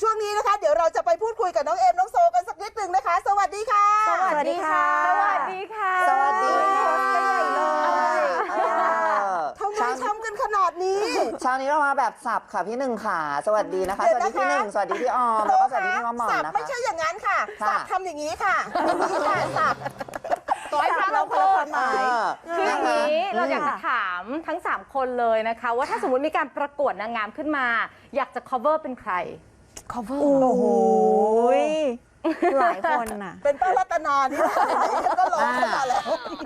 ช่วงนี้นะคะ เดี๋ยวเราจะไปพูดคุยกับน้องเอมน้องโซกันสักนิดหนึ่งนะคะ สวัสดีค่ะ สวัสดีค่ะ สวัสดีค่ะ สวัสดีค่ะเออทำไมทำกันขนาดนี้ เช้านี้เรามาแบบสับค่ะพี่หนึ่งค่ะ สวัสดีนะคะเดี๋สยววัสดีพี่นะคะหนึ่งสวัสดีพี่ออมแล้วก็สวัสดีพี่มอมหมอนสับนะไม่คะใช่อย่างนั้นค่ะค่ะสับทำอย่างนี้ค่ะอย่างนี้ค่ะสับต่อยพระเราโพดเออคืออย่างนะคะนี้เราอยากจะมถามทั้ง 3 คนเลยนะคะ ว่าถ้าสมมติมีการประกวดนางงามขึ้นมา อยากจะ cover เป็นใคร cover โอ้โหหลายคนน่ะ เป็นป้ารัตนานี่แหละไหนๆก็ร้องขึ้นมาแล้ว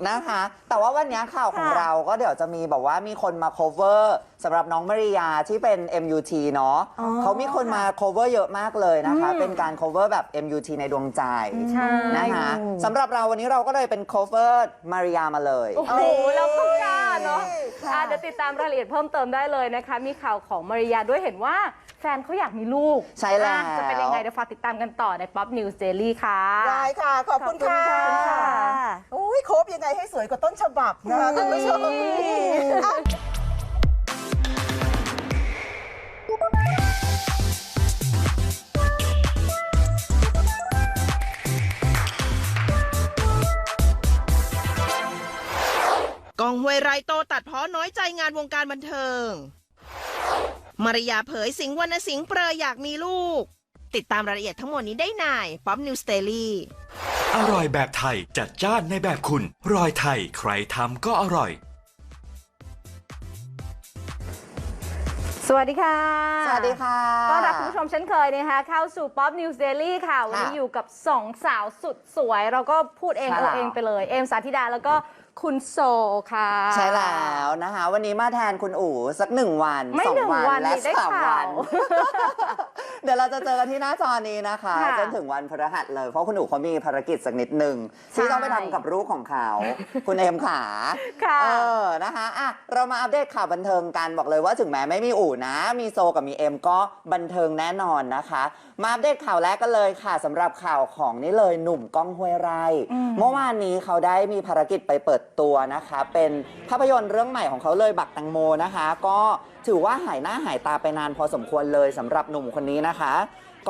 นะคะ แต่ว่าวันนี้ข่าวของค่ะเราก็เดี๋ยวจะมีแบบว่ามีคนมา cover สำหรับน้องมาริยาที่เป็น MUT เนาะอ๋อเขามีคนมา cover เยอะมากเลยนะคะอืมเป็นการ cover แบบ MUT ในดวงใจใช่ นะคะสำหรับเราวันนี้เราก็เลยเป็น cover มาริยามาเลย โอ้โหเราก็กล้าเนาะค่ะอะเดี๋ยวติดตามรายละเอียดเพิ่มเติมได้เลยนะคะ มีข่าวของมาริยาด้วยเห็นว่า แฟนเขาอยากมีลูกใช่แล้ว อะจะเป็นยังไงเดี๋ยวฝากติดตามกันต่อใน Pop News Daily ค่ะ ได้ค่ะ ขอบคุณค่ะขอบคุณค่ะโอ้ยโคบยังไงให้สวยกว่าต้นฉบับนะคะคุณผู้ชมอะกองห้วยไรโตตัดเพ้อน้อยใจงานวงการบันเทิง มารยาเผยสิงห์วรรณสิงห์เปรยอยากมีลูก ติดตามรายละเอียดทั้งหมดนี้ได้ในป๊อปนิวสเตอรี่อร่อยแบบไทยจัดจ้านในแบบคุณ รอยไทยใครทำก็อร่อย สวัสดีค่ะ สวัสดีค่ะ ต้อนรับคุณผู้ชมเช่นเคยนะคะเข้าสู่ Pop News Daily ค่ะ วันนี้อยู่กับสองสาวสุดสวย เราก็พูดเองใช่เอาแล้ว เองไปเลย เอมสาธิดาแล้วก็ คุณโซค่ะ ใช่แล้วนะคะ วันนี้มาแทนคุณอู๋สักหนึ่งวันไม่สองหนึ่งวันวันและนี่ได้สามข่าวันว เดี๋ยวเราจะเจอกันที่หน้าจอนี้นะคะค่ะจนถึงวันพฤหัสเลย เพราะคุณอู๋เขามีภารกิจสักนิดหนึ่งที่ต้องไปทำกับลูกของเขา คุณเอมขาค่ะเออนะคะอะเรามาอัปเดตข่าวบันเทิงกันบอกเลยว่าถึงแม้ไม่มีอู๋นะ มีโซกับมีเอ็มก็บันเทิงแน่นอนนะคะ มาอัปเดตข่าวแรกกันเลยค่ะสำหรับข่าวของนี่เลยหนุ่มก้องห้วยไร่เมื่อวานนี้เขาได้มีภารกิจไปเปิดตัวนะคะ เป็นภาพยนตร์เรื่องใหม่ของเขาเลยบักตังโมนะคะ ก็ถือว่าหายหน้าหายตาไปนานพอสมควรเลยสำหรับหนุ่มคนนี้นะคะ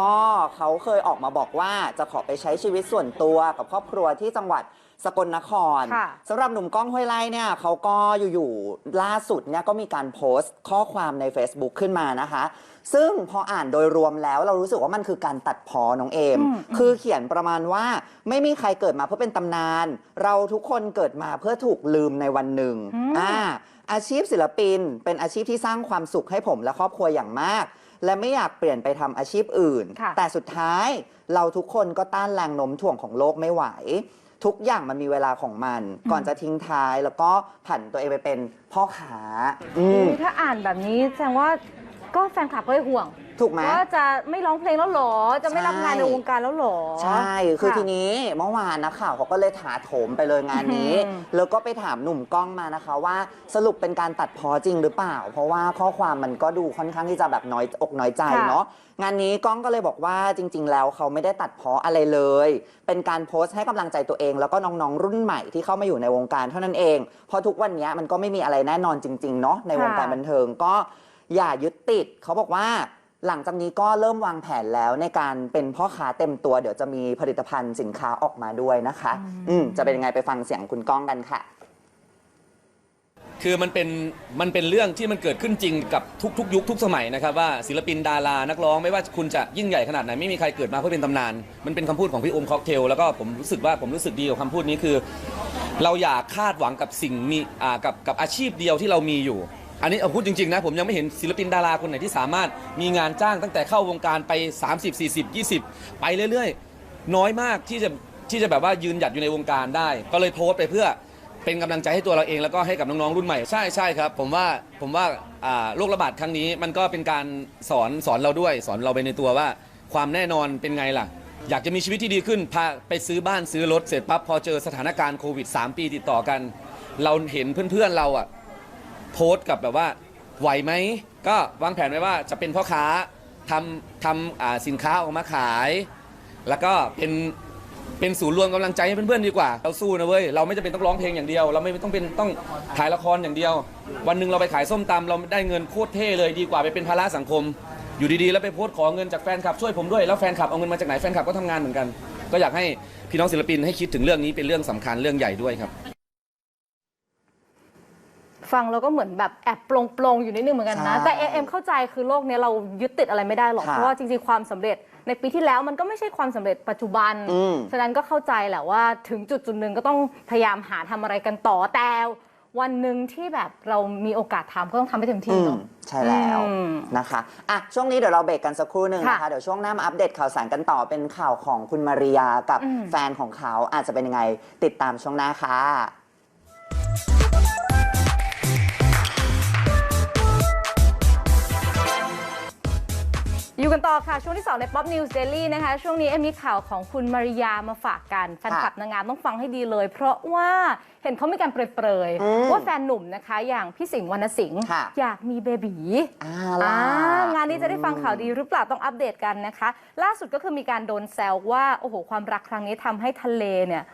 ก็เขาเคยออกมาบอกว่าจะขอไปใช้ชีวิตส่วนตัวกับครอบครัวที่จังหวัดสกลนครค่ะ สำหรับหนุ่มก้องห้วยไร่เนี่ยเขาก็อยู่ๆล่าสุดเนี่ยก็มีการโพสต์ข้อความใน Facebook ขึ้นมานะคะ ซึ่งพออ่านโดยรวมแล้วเรารู้สึกว่ามันคือการตัดพอน้องเอม คือเขียนประมาณว่าไม่มีใครเกิดมาเพื่อเป็นตำนาน เราทุกคนเกิดมาเพื่อถูกลืมในวันหนึ่งอ่า อาชีพศิลปิน เป็นอาชีพที่สร้างความสุขให้ผมและครอบครัวอย่างมาก และไม่อยากเปลี่ยนไปทำอาชีพอื่น ค่ะ แต่สุดท้ายเราทุกคนก็ต้านแรงโน้มถ่วงของโลกไม่ไหว ทุกอย่างมันมีเวลาของมัน ก่อนจะทิ้งท้ายแล้วก็ผันตัวเองไปเป็นพ่อขาอืมถ้าอ่านแบบนี้แสดงว่า ก็แฟนคลับก็ห่วงถูกไหม ว่าจะไม่ร้องเพลงแล้วเหรอ จะไม่รับงานใช่ในวงการแล้วเหรอ ใช่ คือค่ะทีนี้เมื่อวานนักข่าวเขาก็เลยถาโถมไปเลยงานนี้ อืมแล้วก็ไปถามหนุ่มกล้องมานะคะว่าสรุปเป็นการตัดพอจริงหรือเปล่า เพราะว่าข้อความมันก็ดูค่อนข้างที่จะแบบน้อยอกน้อยใจเนาะ งานนี้กล้องก็เลยบอกว่าจริง ๆ แล้วเขาไม่ได้ตัดเพออะไรเลย เป็นการโพสต์ให้กำลังใจตัวเอง แล้วก็น้องๆรุ่นใหม่ที่เข้ามาอยู่ในวงการเท่านั้นเอง เพราะทุกวันนี้มันก็ไม่มีอะไรแน่นอนจริงๆเนาะในวงการค่ะ บันเทิงก็ อย่ายึดติด เขาบอกว่าหลังจากนี้ก็เริ่มวางแผนแล้วในการเป็นพ่อค้าเต็มตัว เดี๋ยวจะมีผลิตภัณฑ์สินค้าออกมาด้วยนะคะ อืมจะเป็นยังไงไปฟังเสียงคุณก้องกันค่ะ คือมันเป็นมันเป็นเรื่องที่มันเกิดขึ้นจริงกับทุกทุกยุคทุกสมัยนะครับว่าศิลปินดารานักร้องไม่ว่าคุณจะยิ่งใหญ่ขนาดไหนไม่มีใครเกิดมาเพื่อเป็นตำนาน มันเป็นคำพูดของพี่โอมค็อกเทลแล้วก็ผมรู้สึกว่าผมรู้สึกดีกับคำพูดนี้คือ เราอย่าคาดหวังกับสิ่งมีอ่ากับกับอาชีพเดียวที่เรามีอยู่ อันนี้เอาพูดจริงๆนะผมยังไม่เห็นศิลปินดาราคนไหนที่สามารถมีงานจ้างตั้งแต่เข้าวงการไป 30 40 20 ไปเรื่อยๆ น้อยมากที่จะที่จะแบบว่ายืนหยัดอยู่ในวงการได้ ก็เลยโพสต์ไปเพื่อเป็นกำลังใจให้ตัวเราเองแล้วก็ให้กับน้องๆรุ่นใหม่ใช่ใช่ครับ ผมว่าผมว่าอ่าโรคระบาดครั้งนี้มันก็เป็นการสอนสอนเราด้วย สอนเราไปในตัวว่า ความแน่นอนเป็นไงล่ะ อยากจะมีชีวิตที่ดีขึ้นพาไปซื้อบ้านซื้อรถเสร็จปั๊บพอเจอสถานการณ์โควิด 3 ปีติดต่อกัน เราเห็นเพื่อนๆเราอะ โพสต์กับแบบว่าไหวไหม ก็วางแผนไว้ว่าจะเป็นพ่อค้าทำทำอ่าสินค้าออกมาขาย แล้วก็เป็นเป็นศูนย์รวมกำลังใจให้เพื่อนๆดีกว่า เราสู้นะเว้ยเราไม่จำเป็นต้องร้องเพลงอย่างเดียว เราไม่ต้องเป็นต้องถ่ายละครอย่างเดียว วันหนึ่งเราไปขายส้มตำเราได้เงินโคตรเท่เลยดีกว่าไปเป็นภาระสังคม อยู่ดีๆ แล้วไปโพสต์ขอเงินจากแฟนคลับช่วยผมด้วยแล้วแฟนคลับเอาเงินมาจากไหนแฟนคลับก็ทำงานเหมือนกัน ก็อยากให้พี่น้องศิลปินให้คิดถึงเรื่องนี้เป็นเรื่องสำคัญเรื่องใหญ่ด้วยครับ ฟังแล้วก็เหมือนแบบแอบปลงปลงๆอยู่นิดนึงเหมือนกันนะ ใช่แต่เอ็มเข้าใจคือโลกเนี้ยเรายึดติดอะไรไม่ได้หรอก ค่ะเพราะว่าจริงๆ ความสำเร็จในปีที่แล้วมันก็ไม่ใช่ความสำเร็จปัจจุบัน อืม ฉะนั้นก็เข้าใจแหละว่าถึงจุดจุดหนึ่งก็ต้องพยายามหาทำอะไรกันต่อแต่ วันหนึ่งที่แบบเรามีโอกาสทำก็ต้องทำให้เต็มที่อืมเนาะใช่แล้วอืมนะคะอะช่วงนี้เดี๋ยวเราเบรกกันสักครู่หนึ่งนะคะค่ะเดี๋ยวช่วงหน้ามาอัปเดตข่าวสารกันต่อเป็นข่าวของคุณมาริยากับอืม แฟนของเขาอาจจะเป็นยังไงติดตามช่วงหน้าค่ะ อยู่กันต่อค่ะ ช่วงที่ 2 ใน Pop News Daily นะคะ ช่วงนี้เอ็มมีข่าวของคุณมาริยามาฝากกัน แฟนคลับนางงามต้องฟังให้ดีเลย เพราะว่าเห็นเขามีการเปรยอืมๆว่าแฟนหนุ่มนะคะ อย่างพี่สิงห์วรรณสิงห์ค่ะอยากมีเบบีอ่าอ่าล่ะงานนี้จะได้ฟังข่าวดีหรือเปล่าต้องอัปเดตกันนะคะ ล่าสุดก็คือมีการโดนแซวว่า โอ้โห ความรักครั้งนี้ทำให้ทะเลเนี่ย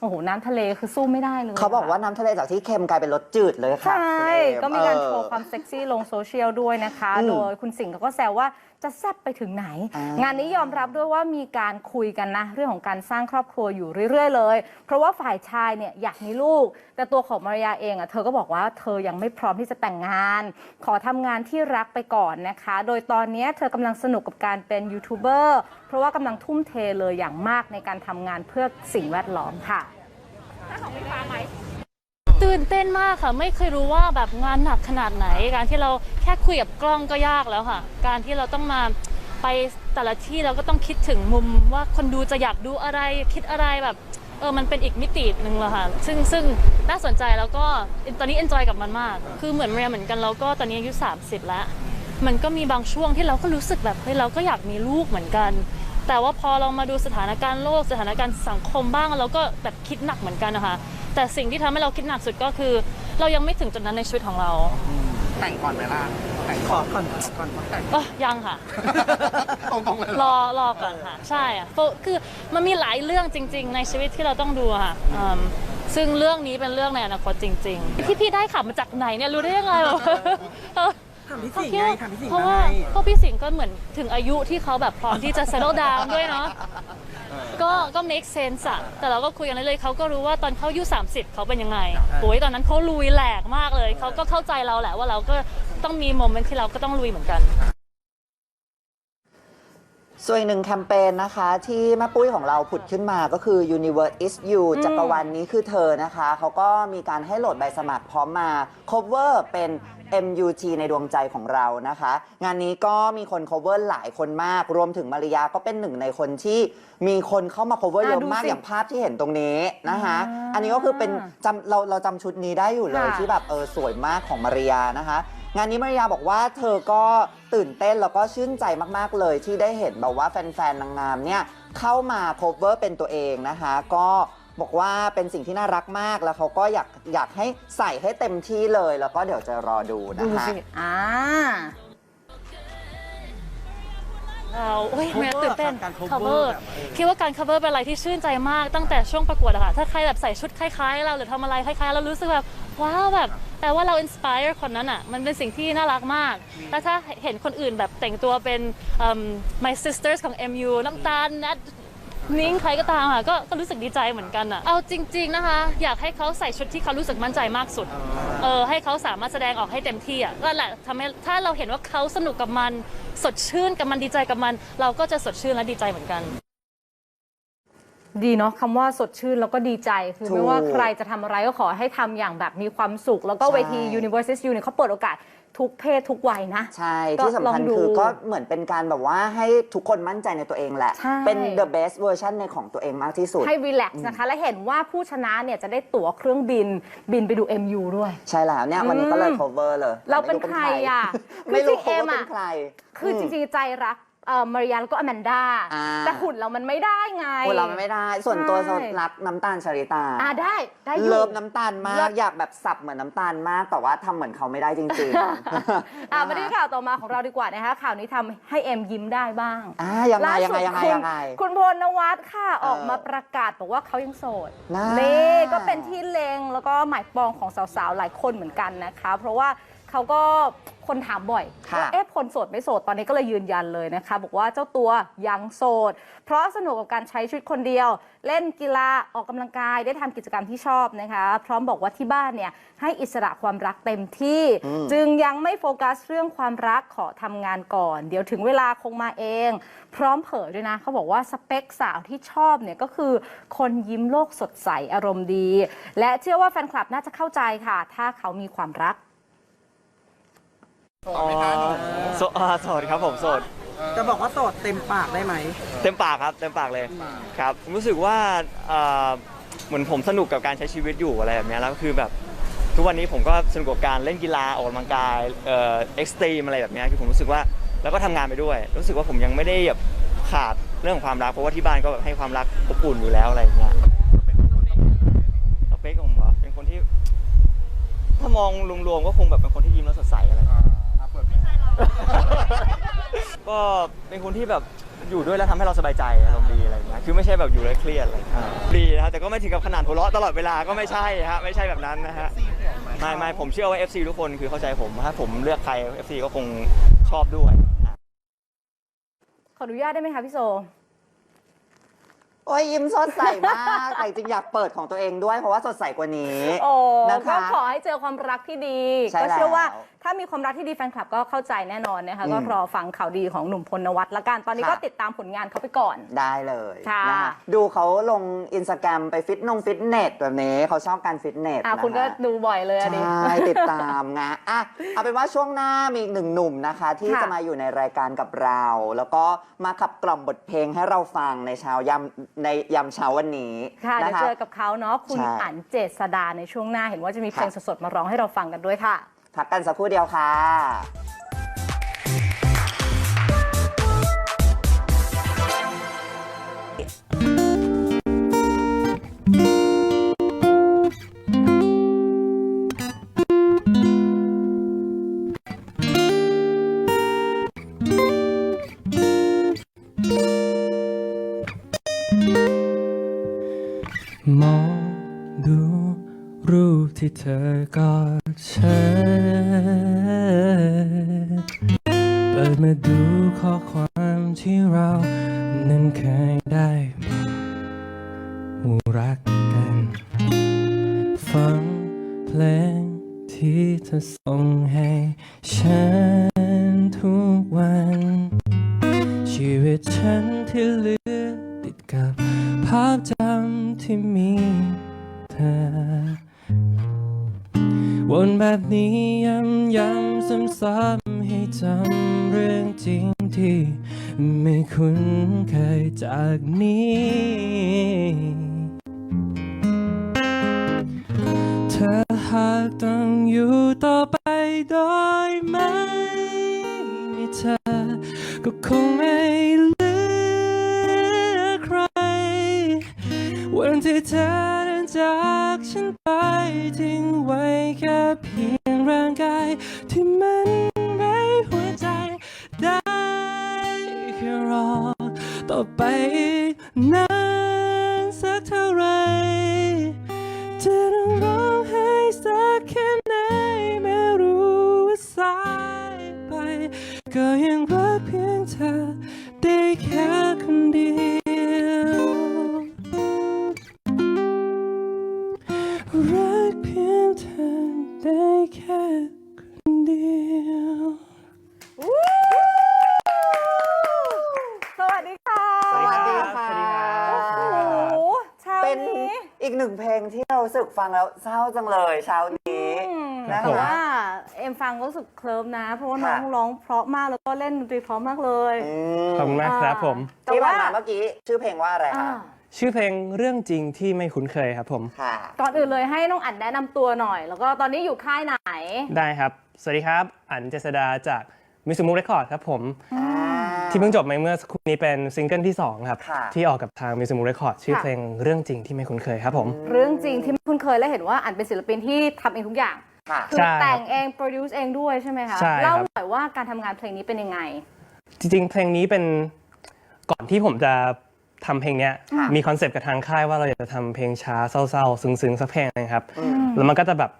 โอ้โห น้ำทะเลคือสู้ไม่ได้เลย เขาบอกว่าะน้ำทะเลจากที่เค็มกลายเป็นรสจืดเลยค่ะ ใช่คุณเอมก็มีการเออโชว์ความเซ็กซี่ลงโซเชียลด้วยนะคะอืมโดยคุณสิงห์เขาก็แซวว่า จะแซ่บไปถึงไหนอ่างงานนี้ยอมรับด้วยว่ามีการคุยกันนะ เรื่องของการสร้างครอบครัวอยู่เรื่อย ๆ เลย เพราะว่าฝ่ายชายเนี่ยอยากมีลูก แต่ตัวของมารยาเองอะเธอก็บอกว่าเธอยังไม่พร้อมที่จะแต่งงาน ขอทำงานที่รักไปก่อนนะคะ โดยตอนนี้เธอกำลังสนุกกับการเป็นยูทูบเบอร์เพราะว่ากำลังทุ่มเทเลยอย่างมากในการทำงานเพื่อสิ่งแวดล้อมค่ะ ตื่นเต้นมากค่ะ ไม่เคยรู้ว่าแบบงานหนักขนาดไหน การที่เราแค่คุยกับกล้องก็ยากแล้วค่ะ การที่เราต้องมาไปแต่ละที่เราก็ต้องคิดถึงมุมว่าคนดูจะอยากดูอะไรคิดอะไรแบบเออมันเป็นอีกมิติหนึ่งเลยค่ะ ซึ่งซึ่งน่าสนใจแล้วก็ตอนนี้เอนจอยกับมันมาก คือเหมือนเรียนเหมือนกันเราก็ตอนนี้อายุ30 แล้ว มันก็มีบางช่วงที่เราก็รู้สึกแบบเฮ้ยเราก็อยากมีลูกเหมือนกัน แต่ว่าพอเรามาดูสถานการณ์โลกสถานการณ์สังคมบ้างเราก็แบบคิดหนักเหมือนกันนะคะ แต่สิ่งที่ทำให้เราคิดหนักสุดก็คือ เรายังไม่ถึงจุดนั้นในชีวิตของเราแต่งก่อนไหมล่ะแต่งขอก่อนก่อนต้องแต่งเอ้อยังค่ะ ตรงๆเลยเหรรออรอก่อนค่ะ ใช่อะโฟคือมันมีหลายเรื่องจริง ๆ ในชีวิตที่เราต้องดูอะค่ะอืมซึ่งเรื่องนี้เป็นเรื่องในอนาคตจริง ๆ ที่พี่ได้ข่าวมาจากไหนเนี่ยรู้ได้ยังไงวะเออถามพี่สิงห์ไงถามพี่สิงห์เพราะว่าไงเพราะพี่สิงห์ก็เหมือนถึงอายุที่เขาแบบพร้อมที่จะ settle down ด้วยเนาะ ก็ก็ make sense อะแต่เราก็คุยกันเรื่อยๆเขาก็รู้ว่าตอนเขาอายุ30 เขาเป็นยังไงโอ้ยตอนนั้นเขาลุยแหลกมากเลย เขาก็เข้าใจเราแหละว่าเราก็ต้องมีโมเมนต์ที่เราก็ต้องลุยเหมือนกัน ส่วนอีกหนึ่งแคมเปญนะคะที่แม่ปุ้ยของเราผุดขึ้นมาก็คือ Universe is you จักรวาลนนี้คือเธอนะคะ เขาก็มีการให้โหลดใบสมัครพร้อมมา cover เป็น MUT ในดวงใจของเรานะคะ งานนี้ก็มีคน cover หลายคนมาก รวมถึงมาริยาก็เป็นหนึ่งในคนที่มีคนเข้ามา cover อะเยอะดูมากสิอย่างภาพที่เห็นตรงนี้นะคะอ่าอันนี้ก็คือเป็นจำเราเราจำชุดนี้ได้อยู่เลยค่ะที่แบบเออสวยมากของมาริยานะคะ งานนี้มาริยาบอกว่าเธอก็ตื่นเต้นแล้วก็ชื่นใจมากๆเลยที่ได้เห็นแบบว่าแฟนๆนางงามเนี่ยเข้ามา cover เป็นตัวเองนะคะ ก็บอกว่าเป็นสิ่งที่น่ารักมากแล้วเขาก็อยากอยากให้ใส่ให้เต็มที่เลย แล้วก็เดี๋ยวจะรอดูนะดูคะ สิอ่าเราโอ้ย Cover แม่ตื่นเต้น การ cover cover แบบเออ คิดว่าการ cover เป็นอะไรที่ชื่นใจมากตั้งแต่ช่วงประกวดอะค่ะ ถ้าใครแบบใส่ชุดคล้ายๆ เราหรือทำอะไรคล้ายๆ เรารู้สึกแบบ ว้าวแบบแปลว่าเรา inspire คนนั้นอะมันเป็นสิ่งที่น่ารักมาก แล้วถ้าเห็นคนอื่นแบบแต่งตัวเป็นเอิ่ม my sisters ของ MU น้ำตาลนัดนิ้งใครก็ตามค่ะก็ก็รู้สึกดีใจเหมือนกันอะเอาจริง ๆนะคะ อยากให้เขาใส่ชุดที่เขารู้สึกมั่นใจมากสุดเออให้เขาสามารถแสดงออกให้เต็มที่อะก็แหละทำให้ถ้าเราเห็นว่าเขาสนุกกับมัน สดชื่นกับมันดีใจกับมัน เราก็จะสดชื่นและดีใจเหมือนกัน ดีเนาะคำว่าสดชื่นแล้วก็ดีใจ คือถูกไม่ว่าใครจะทำอะไรก็ขอให้ทำอย่างแบบมีความสุข แล้วก็ใช่เวที Universes U เนี่ยเขาเปิดโอกาสทุกเพศทุกวัยนะ ใช่ ก็ที่สำคัญลองดูคือก็เหมือนเป็นการแบบว่าให้ทุกคนมั่นใจในตัวเองแหละ ใช่ เป็น the best version ในของตัวเองมากที่สุด ให้รีแลกซ์นะคะ และเห็นว่าผู้ชนะเนี่ยจะได้ตั๋วเครื่องบินบินไปดู MU ด้วย ใช่แล้วเนี่ยวันนี้ก็เลย cover เลยเราเป็นใครอะไม่รู้ คือจริง cover ๆเป็อะนใครคือจริงๆใจรัก เอ่อมาริยาแล้วก็อแมนด้าอ่า แต่หุ่นเรามันไม่ได้ไงคนเรามันไม่ได้ ส่วนตัวใช่ รักน้ำตาลชาริตา อ่าได้ได้อยู่ เลิฟน้ำตาลมาเลิกฟอยากแบบสับเหมือนน้ำตาลมาก แต่ว่าทำเหมือนเขาไม่ได้จริงๆอ่ามาดูนะคะข่าวต่อมาของเราดีกว่านะคะข่าวนี้ทำให้เอ็มยิ้มได้บ้างอ่ายังไงล่ายังสุไงดยังไงคุณยังไง คุณพลนวัตค่ะเออออกมาประกาศบอกว่าเขายังโสด น่า นี่ก็เป็นที่เลงแล้วก็หมายปองของสาวๆ หลายคนเหมือนกันนะคะ เพราะว่าเขาก็ คนถามบ่อยค่ะว่าเอ๊ะคนโสดไม่โสดตอนนี้ก็เลยยืนยันเลยนะคะ บอกว่าเจ้าตัวยังโสด เพราะสนุกกับการใช้ชีวิตคนเดียว เล่นกีฬาออกกำลังกายได้ทำกิจกรรมที่ชอบนะคะ พร้อมบอกว่าที่บ้านเนี่ยให้อิสระความรักเต็มที่จึงยังไม่โฟกัสเรื่องความรักขอทำงานก่อน เดี๋ยวถึงเวลาคงมาเอง พร้อมเผยด้วยนะเขาบอกว่าสเปคสาวที่ชอบเนี่ยก็คือคนยิ้มโลกสดใสอารมณ์ดี และเชื่อว่าแฟนคลับน่าจะเข้าใจค่ะ ถ้าเขามีความรักโสดไหมคะหนูโสอ่าโสดครับผมโสด จะบอกว่าโสดเต็มปากได้ไหม เต็มปากครับเต็มปากเลยครับผมรู้สึกว่าเอ่อเหมือนผมสนุกกับการใช้ชีวิตอยู่อะไรแบบเนี้ยแล้วก็คือแบบทุกวันนี้ผมก็สนุกกับการเล่นกีฬาออกกำลังกายเอ่อเอ็กซ์ตรีมอะไรแบบเนี้ยคือผมรู้สึกว่าแล้วก็ทำงานไปด้วย รู้สึกว่าผมยังไม่ได้แบบขาดเรื่องของความรักเพราะว่าที่บ้านก็แบบให้ความรักอบอุ่นอยู่แล้วอะไรอย่างเงี้ยสเปคของผมเหรอเป็นคนที่ ถ้ามองรวมๆก็คงแบบเป็นคนที่ยิ้มแล้วสดใสอะไรอ่าอะเปิดไหม ก็เป็นคนที่แบบอยู่ด้วยแล้วทำให้เราสบายใจอารมณ์ดีอะไรอย่างเงี้ยคือไม่ใช่แบบอยู่แล้วเครียดอะไรอย่างเงี้ยดีนะแต่ก็ไม่ถึงกับขนาดหัวเราะตลอดเวลาก็ไม่ใช่ฮะไม่ใช่แบบนั้นนะฮะไม่ไม่ผมเชื่อว่า FC ทุกคนคือเข้าใจผมถ้าผมเลือกใคร FC ก็คงชอบด้วย ขออนุญาตได้ไหมคะพี่โซ โอ้ยยิ้มสดใสมาก แต่จริงๆอยากเปิดของตัวเองด้วยเพราะว่าสดใสกว่านี้ โอ้นะคะก็ขอให้เจอความรักที่ดี ใช่ก็เชื่อว่าแล้วถ้ามีความรักที่ดีแฟนคลับก็เข้าใจแน่นอนนะคะ อืมก็รอฟังข่าวดีของหนุ่มพลนวัตละกัน ตอนนี้ค่ะก็ติดตามผลงานเขาไปก่อน ได้เลยค่ะนะคะดูเขาลงอินสตาแกรมไปฟิตนงฟิตเนสแบบนี้เขาชอบการฟิตเนสอะนะะ คุณก็ดูบ่อยเลยอะดิ ใช่ ติดตามนะอะเอาเป็นว่าช่วงหน้ามีอีกหนึ่งหนุ่มนะคะ ที่ค่ะ จะมาอยู่ในรายการกับเรา แล้วก็มาขับกล่อมบทเพลงให้เราฟังในเช้ายามในยามเช้าวันนี้ค่ะเดี๋ยวนะคะ เจอกับเขาเนาะคุณใช่ อั๋นเจษดาในช่วงหน้าเห็นว่าจะมีเพลงค่ะสดๆมาร้องให้เราฟังกันด้วยค่ะ พักกันสักครู่เดียวค่ะ มาดูข้อความที่เรานั้นเคยได้บอกรักกัน ฟังเพลงที่เธอส่ง อยู่ต่อไปโดยไม่มีเธอก็คงไม่ สึกฟังแล้วเศร้าจังเลยเช้านี้อืมนะคะแต่ว่าเอ็มฟังก็รู้สึกเคลิ้มนะ เพราะว่าน้องค่ะ ร้องเพราะมากแล้วก็เล่นดนตรีเพราะมากเลย อืขอบคุณมากครับผม แต่ที่ว่าผ่านมาเมื่อกี้ชื่อเพลงว่าอะไรอ่าคะชื่อเพลงเรื่องจริงที่ไม่คุ้นเคยครับผม ค่ะ ก่อนอื่นเลยให้น้องอั๋นแนะนำตัวหน่อย แล้วก็ตอนนี้อยู่ค่ายไหน ได้ครับ สวัสดีครับ อันเจษดาจากมิส u มุกเรคคอร์ดครับผม อ่า ที่เพิ่งจบไปเมื่อสักครู่นี้เป็นซิงเกิลที่ 2 ครับ ค่ะ ที่ออกกับทางมิส u มุกเรคคอร์ดชื่อค่ะ เพลงเรื่องจริงที่ไม่คุ้นเคยครับผม เรื่องจริงที่ไม่คุ้นเคยและเห็นว่าอั๋นเป็นศิลปินที่ทำเองทุกอย่างค่ะ คือใช่แต่งเองโปรดิวซ์เองด้วยใช่ไหมคะใช่ครับ เล่าหน่อยว่าการทำงานเพลงนี้เป็นยังไง จริงๆ เพลงนี้เป็นก่อนที่ผมจะทำเพลงเนี้ยค่ะ มีคอนเซปต์กับทางค่ายว่าเราอยากจะทำเพลงช้าเศร้าๆ ซึ้งๆ สักเพลงนะครับ แล้วมันก็จะแบบ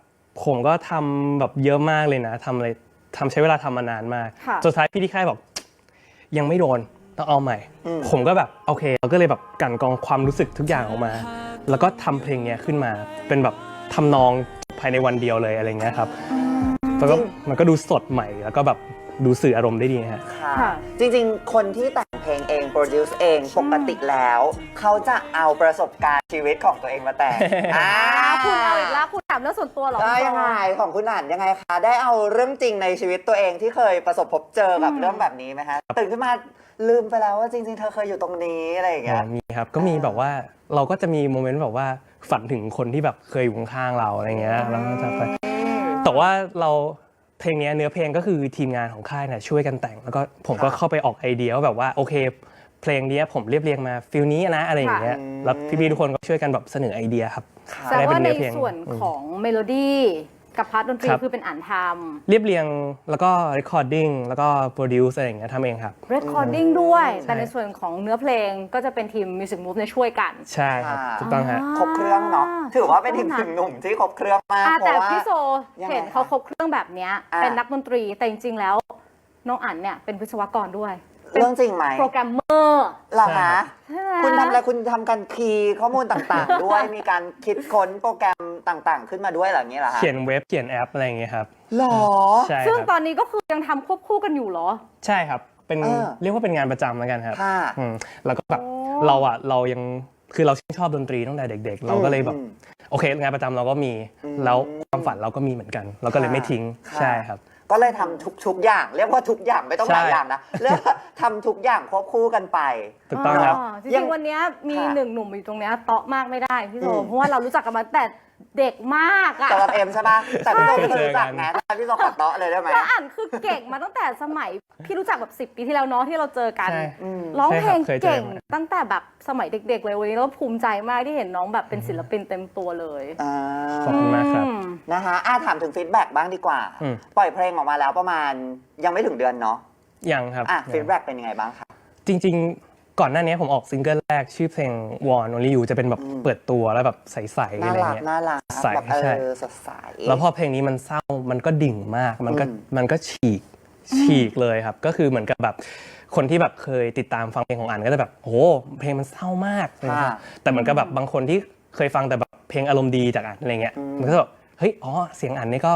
ผมก็ทำแบบเยอะมากเลยนะทำอะไรทำใช้เวลาทำมานานมากค่ะสุดท้ายพี่ที่ค่ายบอก ยังไม่โดนต้องเอาใหม่อืมผมก็แบบโอเคเราก็เลยแบบกลันกรองความรู้สึกทุกอย่างออกมา แล้วก็ทำเพลงเนี้ยขึ้นมาเป็นแบบทำนองภายในวันเดียวเลยอะไรเงี้ยครับแล้วก็มันก็ดูสดใหม่แล้วก็แบบ ดูสื่ออารมณ์ได้ดีนะฮะค่ะค่ะ จริงๆ คนที่แต่งเพลงเองโปรดิวซ์เองปกติแล้ว เขาจะเอาประสบการณ์ชีวิตของตัวเองมาแต่งอ่าคุณเอาอีกแล้วคุณถามเรื่องส่วนตัวเหรอได้ยังไงของคุณอ่านยังไงคะ ได้เอาเรื่องจริงในชีวิตตัวเองที่เคยประสบพบเจอกับเรื่องแบบนี้ไหมคะตื่นขึ้นมาลืมไปแล้วว่าจริง ๆ เธอเคยอยู่ตรงนี้อะไรอย่างเงี้ยมีครับ ก็มีแบบว่าเราก็จะมีโมเมนต์แบบว่าฝันถึงคนที่แบบเคยอยู่ข้างๆเราอะไรเงี้ยแล้วก็จะไปแต่ว่าเรา เพลงเนี้ยเนื้อเพลงก็คือทีมงานของค่ายเนี่ยช่วยกันแต่ง แล้วก็ผมก็ค่ะเข้าไปออกไอเดียว่าแบบว่าโอเค เพลงเนี้ยผมเรียบเรียงมาฟิลนี้นะอะไรอย่างเงี้ยค่ะแล้วพี่ๆทุกคนก็ช่วยกันแบบเสนอไอเดียครับแต่ได้เป็ว่านในเนื้อเพลง ส่วนอืมของเมโลดี้ กับพาร์ทดนตรีครับ คือเป็นอ่านทเรียบเรียงแล้วก็เรคคอร์ดิ้งแล้วก็โปรดิวซ์อะไรอย่างเงี้ยทำเองครับำ recording ด้วยใช่แต่ในส่วนของเนื้อเพลงก็จะเป็นทีม Music Move เนี่ยช่วยกัน ใช่ครับค่ะถูกต้องฮะ ครบเครื่องเนาะถือว่าเป็นถึงต้องนะถึงหนุ่มที่ครบเครื่องมากอ่าเพแต่ราะว่า พี่โซยังไงเห็นเขาครบเครื่องแบบเนี้ยอ่าเป็นนักดนตรีแต่จริงๆแล้ว น้องอั๋นเนี่ยเป็นวิศวกรด้วย เรื่องจริงไหมโปรแกรมเมอร์เหรอคะใช่ไหมคุณทำอะไรคุณทำการคีย์ข้อมูลต่างๆ ด้วยมีการคิดค้นโปรแกรมต่างๆ ขึ้นมาด้วยเหรออย่างนี้เหรอคะเขียนเว็บเขียนแอปอะไรอย่างเงี้ยครับหรอใช่ซึ่งครับตอนนี้ก็คือยังทำควบคู่กันอยู่เหรอ ใช่ครับเป็นเออ เรียกว่าเป็นงานประจำแล้วกันครับค่ะ อืมแล้วก็แบบโอ้ เราอะเรายังคือเราชื่นชอบดนตรีตั้งแต่เด็ก ๆ เราก็เลยแบบอืมโอเคงานประจำเราก็มี อืมแล้วความฝันเราก็มีเหมือนกัน เราก็เลยไม่ทิ้งค่ะ ใช่ครับ ก็เลยทำทุกๆอย่าง เรียกว่าทุกอย่างไม่ต้องหลายใช่ อย่างนะเรียกว่าทำทุกอย่างควบคู่กันไป ถูกต้องครับ จยัริงงๆวันเนี้ยมีค่ะหนึ่งหนุ่มอยู่ตรงเนี้ยเตาะมากไม่ได้พี่โซอืม เพราะว่าเรารู้จักกันมาตั้งแต่ เด็กมากอะสำหรับเอ็มใช่ปะแต่พี่โซไม่เคยเจอรู้จักกันนะถ้าพี่โซขอเตาะเลยได้ไหมแล้วอ่านคือเก่งมาตั้งแต่สมัยพี่รู้จักแบบ10ปีที่แล้วเนาะที่เราเจอกัน ใช่อืมร้องเพลงใช่ครับเคยเจอเก่งมา ตั้งแต่แบบสมัยเด็ก ๆ เลยวันนี้เราภูมิใจมากที่เห็นน้องแบบเป็นศิลปินเต็มตัวเลยอ่าขอบคุณมากครับ อืม นะคะอะถามถึงฟีดแบ็กบ้างดีกว่า อืม ปล่อยเพลงออกมาแล้วประมาณยังไม่ถึงเดือนเนาะ ยังครับอะยังฟีดแบ็กเป็นยังไงบ้างคะ จริงๆ ก่อนหน้านี้ผมออกซิงเกิลแรกชื่อเพลง One Only You จะเป็นแบบอืมเปิดตัวแล้วแบบใสๆน่าอะไรรักเงี้ย น่ารักใสแบบเอใช่ อสดใส แล้วพอเพลงนี้มันเศร้ามันก็ดิ่งมาก มันก็อืม มันก็ฉีกฉีกเลยครับ ก็คือเหมือนกับแบบคนที่แบบเคยติดตามฟังเพลงของอันก็จะแบบโอ้โหเพลงมันเศร้ามากค่ะแต่เหมือนกับแบบบางคนที่เคยฟังแต่แบบเพลงอารมณ์ดีจากอันอะไรเงี้ยอืมมันก็จะแบบเฮ้ยอ๋อเสียงอันนี่ก็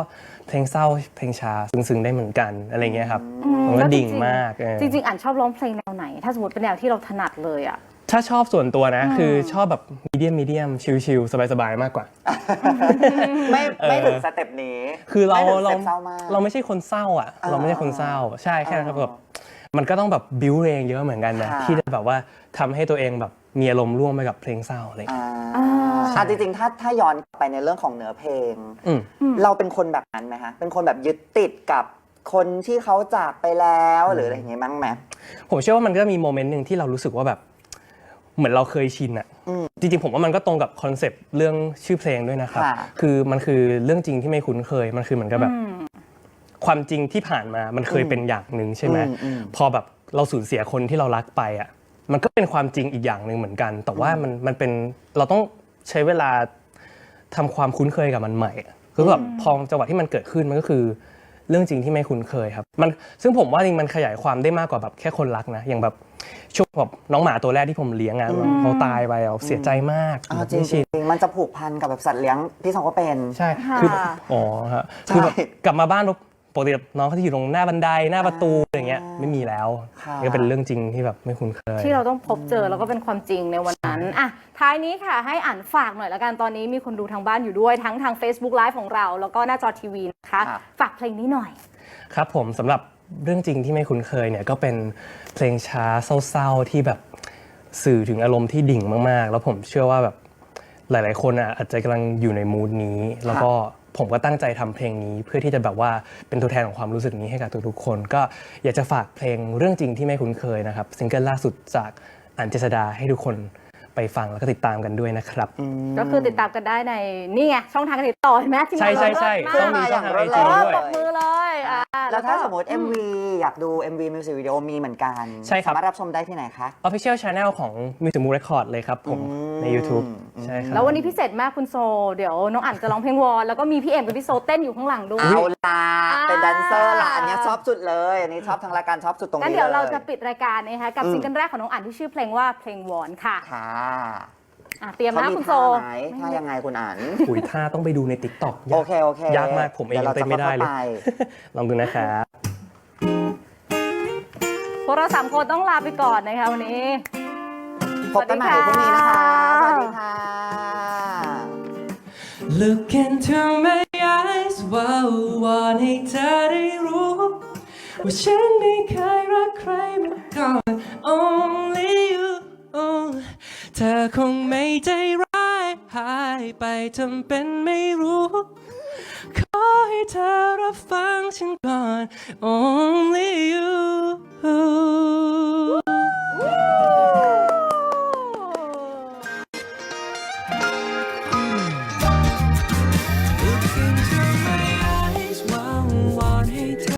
เพลงเศร้าเพลงชาซึ้งๆได้เหมือนกันอะไรเงี้ยครับอืมมันก็แล้วจริงๆดิ่งมากเออ จริง ๆอ่านชอบร้องเพลงแนวไหน ถ้าสมมติเป็นแนวที่เราถนัดเลยอะถ้าชอบส่วนตัวนะ คือชอบแบบมีเดียมมีเดียมชิลๆสบายๆมากกว่า ไม่ไม่เออถึงสเต็ปนี้คือเราไม่ถึงเราสต็ปเศร้ามากเราไม่ใช่คนเศร้าอะ อ่าเราไม่ใช่คนเศร้า ใช่แค่นั้นครับอ่าแบบมันก็ต้องแบบบิวเองเยอะเหมือนกันนะค่ะ ที่จะแบบว่าทำให้ตัวเองแบบมีอารมณ์ร่วมไปกับเพลงเศร้าอะไรอย่างเงี้ย อ่า อ่าอะจริงๆ ถ้าถ้าย้อนกลับไปในเรื่องของเนื้อเพลง อืม เราเป็นคนแบบนั้นไหมคะ เป็นคนแบบยึดติดกับคนที่เขาจากไปแล้วหรืออะไรอย่างเงี้ยมั้งไหม ผมเชื่อว่ามันก็มีโมเมนต์หนึ่งที่เรารู้สึกว่าแบบ เหมือนเราเคยชินอะอืมจริงๆผมว่ามันก็ตรงกับคอนเซปต์เรื่องชื่อเพลงด้วยนะครับ ค่ะ คือมันคือเรื่องจริงที่ไม่คุ้นเคย มันคือเหมือนกับแบบความจริงที่ผ่านมามันเคยเป็นอย่างหนึ่งใช่ไหมอืมอืม พอแบบเราสูญเสียคนที่เรารักไปอะมันก็เป็นความจริงอีกอย่างหนึ่งเหมือนกัน แต่ว่ามันมันเป็นเราต้อง ใช้เวลาทำความคุ้นเคยกับมันใหม่อะคือแบบพอจังหวะที่มันเกิดขึ้นมันก็คือ เรื่องจริงที่ไม่คุ้นเคยครับ มันซึ่งผมว่าจริงมันขยายความได้มากกว่าแบบแค่คนรักนะอย่างแบบช่วงแบบน้องหมาตัวแรกที่ผมเลี้ยงอะเขาตายไปอะเสียใจมากอ๋อแบบจริงไม่ๆชินมันจะผูกพันกับแบบสัตว์เลี้ยงพี่สองก็เป็นใช่ค่ะคืออ๋อฮะใช่คือแบบกลับมาบ้านปุ๊บ ปกติน้องเขาจะอยู่ตรงหน้าบันไดหน้าประตูอะไรเงี้ยอ่าไม่มีแล้วค่ะ นี่ก็เป็นเรื่องจริงที่แบบไม่คุ้นเคย ที่เราต้องพบเจอแล้วก็เป็นความจริงในวันนั้นอะท้ายนี้ค่ะ ให้อ่านฝากหน่อยละกันตอนนี้มีคนดูทางบ้านอยู่ด้วยทั้งทาง Facebook Live ของเรา แล้วก็หน้าจอทีวีนะคะ ครับ ฝากเพลงนี้หน่อย ครับผมสำหรับเรื่องจริงที่ไม่คุ้นเคยเนี่ยก็เป็นเพลงช้าเศร้าๆที่แบบสื่อถึงอารมณ์ที่ดิ่งมากๆ แล้วผมเชื่อว่าแบบหลาย ๆ คนอะอาจจะกำลังอยู่ในมูดนี้ แล้วก็ ผมก็ตั้งใจทำเพลงนี้ เพื่อที่จะแบบว่าเป็นตัวแทนของความรู้สึกนี้ให้กับทุกๆคน ก็อยากจะฝากเพลงเรื่องจริงที่ไม่คุ้นเคยนะครับซิงเกิลล่าสุดจากอันเจษดาให้ทุกคนไปฟังแล้วก็ติดตามกันด้วยนะครับ ก็คือติดตามกันได้ในนี่ไงช่องทางการติดต่อเห็นไหมที่ใช่ใช่ใช่เลิศต้องมีมากช่องทางไอเลิจีศด้วยปรบมือเลยอ่า แล้วถ้าสมมติ MV อยากดู MV Music Video มีเหมือนกัน ใช่ครับ สามารถรับชมได้ที่ไหนคะ Official Channel ของ Music Mood Record เลยครับผมอืมใน YouTube ใช่ครับ แล้ววันนี้พิเศษมากคุณโซ เดี๋ยวน้องอั๋นจะร้องเพลงวอนแล้วก็มีพี่เอ็มกับพี่โซเต้นอยู่ข้างหลังด้วยเอาล่ะอ่าเป็นแดนเซอร์ล่ะอันเนี้ยชอบสุดเลยอันนี้ชอบทางรายการชอบสุดตรงงั้นนี้เดี๋ยวเราลจะปิดรายการนะคะกับอืมซิงเกิลแรกของน้องอั๋นที่ชื่อเพลงว่าเพลงวอนค่ะค่ะ อะเตรียมเขานะมีคุณโซ ท่าไหมท่ายังไงคุณอันปุ๋ยท่าต้องไปดูใน TikTok โอเคโอเคยากมากผมเองดี๋วยังเต้นไม่ได้เลย ราจะค่อๆลองดูนะครับ พวกเราสามคนต้องลาไปก่อนนะคะวันนี้ พบกันใหม่พรุ่งนี้นะคะสวัสดีค่ะ Look into my eyes ว้าววอนให้เธอได้รู้ ว่าฉันไม่เคยรักใครมาก่อน Only you เธอคงไม่ใจร้ายหายไปทำเป็นไม่รู้ ขอให้เธอรับฟังฉันก่อน only you